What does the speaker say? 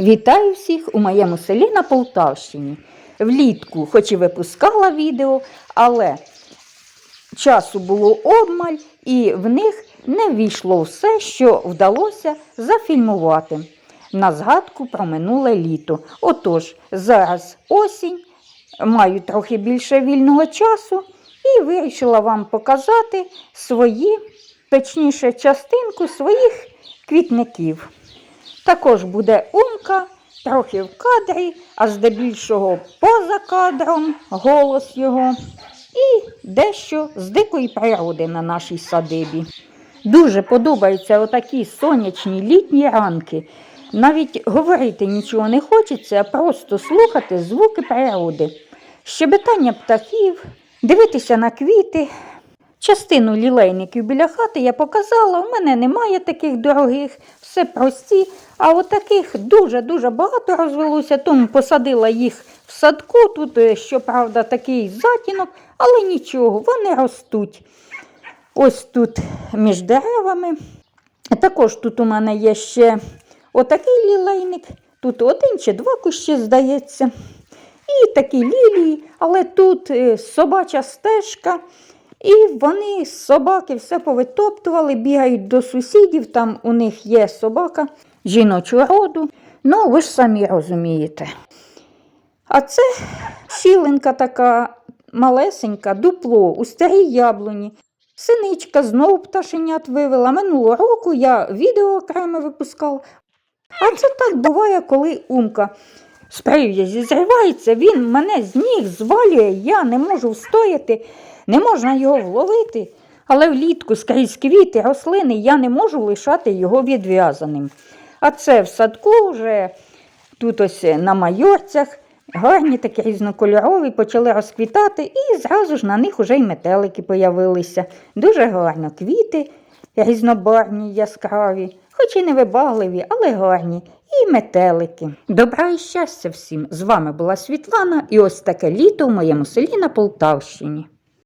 Вітаю всіх у моєму селі на Полтавщині. Влітку, хоч і випускала відео, але часу було обмаль, і в них не війшло все, що вдалося зафільмувати на згадку про минуле літо. Отож, зараз осінь, маю трохи більше вільного часу і вирішила вам показати свої, точніше, частинку своїх квітників. Також буде умка, трохи в кадрі, а здебільшого поза кадром голос його. І дещо з дикої природи на нашій садибі. Дуже подобаються отакі сонячні літні ранки. Навіть говорити нічого не хочеться, а просто слухати звуки природи, щебетання птахів, дивитися на квіти. Частину лілейників біля хати я показала, у мене немає таких дорогих, все прості, а от дуже-дуже багато розвелося, тому посадила їх в садку. Тут, е, щоправда, такий затінок, але нічого, вони ростуть. Ось тут між деревами. Також тут у мене є ще отакий лілейник, тут один чи два кущі, здається. І такі лілії, але тут е, собача стежка. І вони собаки все повитоптували, бігають до сусідів, там у них є собака жіночого роду. Ну, ви ж самі розумієте. А це сіленка така малесенька, дупло у старій яблуні. Синичка знову пташенят вивела. Минулого року я відео окремо випускала. А це так буває, коли умка прив'язі зривається, він мене з ніг звалює, я не можу встояти, не можна його вловити. Але влітку скрізь квіти, рослини, я не можу лишати його відв'язаним. А це в садку вже тут ось на майорцях, гарні такі різнокольорові, почали розквітати, і зразу ж на них уже й метелики появилися. Дуже гарно квіти різнобарвні, яскраві, хоч і невибагливі, але гарні. І метелики. Добра і щастя всім! З вами була Світлана і ось таке літо в моєму селі на Полтавщині.